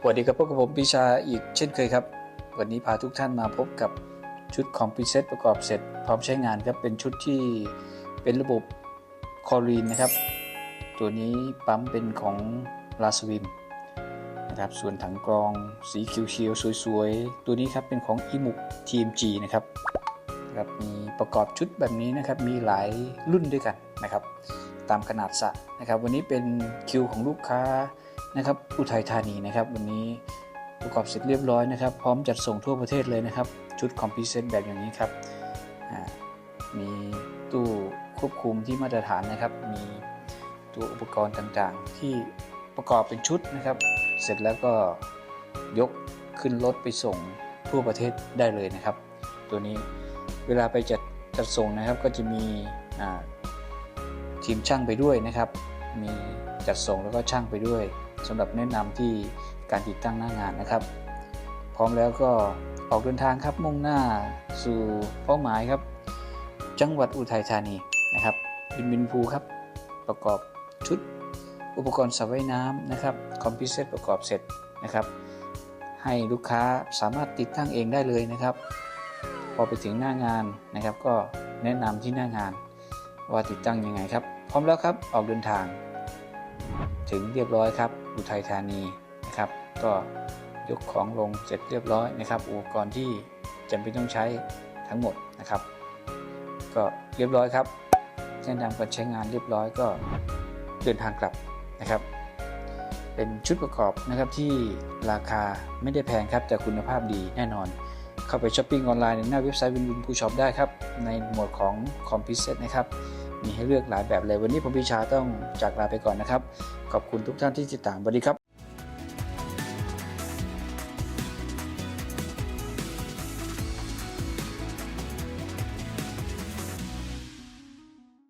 สวัสดีครับพบกับผมปีชาอีกเช่นเคยครับ วันนี้พาทุกท่านมาพบกับชุดของพิเศษประกอบเสร็จ พร้อมใช้งานครับเป็นชุดที่เป็นระบบคอรีนนะครับ ตัวนี้ปั๊มเป็นของลาสวิมนะครับส่วนถังกรองสีเขียวๆสวยๆ ตัวนี้ครับเป็นของอิมุก TMG นะครับครับมีประกอบชุดแบบนี้นะครับมีหลายรุ่นด้วยกันนะครับ ตามขนาดสระนะครับ วันนี้เป็นคิวของลูกค้า นะครับอุทัยธานีนะครับ วันนี้ประกอบเสร็จเรียบร้อยนะครับ พร้อมจัดส่งทั่วประเทศเลยนะครับ ชุดคอมพิวเซตแบบอย่างนี้ครับมีตู้ควบคุมที่มาตรฐานนะครับ มีตัวอุปกรณ์ต่างๆ ที่ประกอบเป็นชุดนะครับ เสร็จแล้วก็ยกขึ้นรถไปส่งทั่วประเทศได้เลยนะครับ ตัวนี้เวลาไปจัดจัดส่งนะครับก็จะมีทีมช่างไปด้วยนะครับ มีจัดส่งแล้วก็ช่างไปด้วย สำหรับแนะนำที่การติดตั้งหน้างานนะครับ พร้อมแล้วก็ออกเดินทางครับมุ่งหน้าสู่เป้าหมายครับ จังหวัดอุทัยธานีนะครับบินบินภูครับประกอบชุดอุปกรณ์สระว่ายน้ำนะครับคอมพิวเตอร์ประกอบเสร็จนะครับ ให้ลูกค้าสามารถติดตั้งเองได้เลยนะครับ พอไปถึงหน้างานนะครับ ก็แนะนำที่หน้างานว่าติดตั้งยังไงครับ พร้อมแล้วครับออกเดินทาง ถึงเรียบร้อยครับ อุทัยธานีนะครับ ก็ยกของลงเสร็จเรียบร้อยนะครับ อุปกรณ์ที่จำเป็นต้องใช้ทั้งหมดนะครับ ก็เรียบร้อยครับแนะนำการใช้งานเรียบร้อยก็เดินทางกลับนะครับ เป็นชุดประกอบนะครับที่ราคาไม่ได้แพงครับแต่คุณภาพดีแน่นอน เข้าไปช้อปปิ้งออนไลน์ในหน้าเว็บไซต์วินวินผู้ช็อปได้ครับ ในหมวดของคอมพิวเตอร์นะครับ มีให้เลือกหลายแบบเลยวันนี้ผมพิชาต้องจากลาไปก่อนนะครับ ขอบคุณทุกท่านที่ติดตามสวัสดีครับ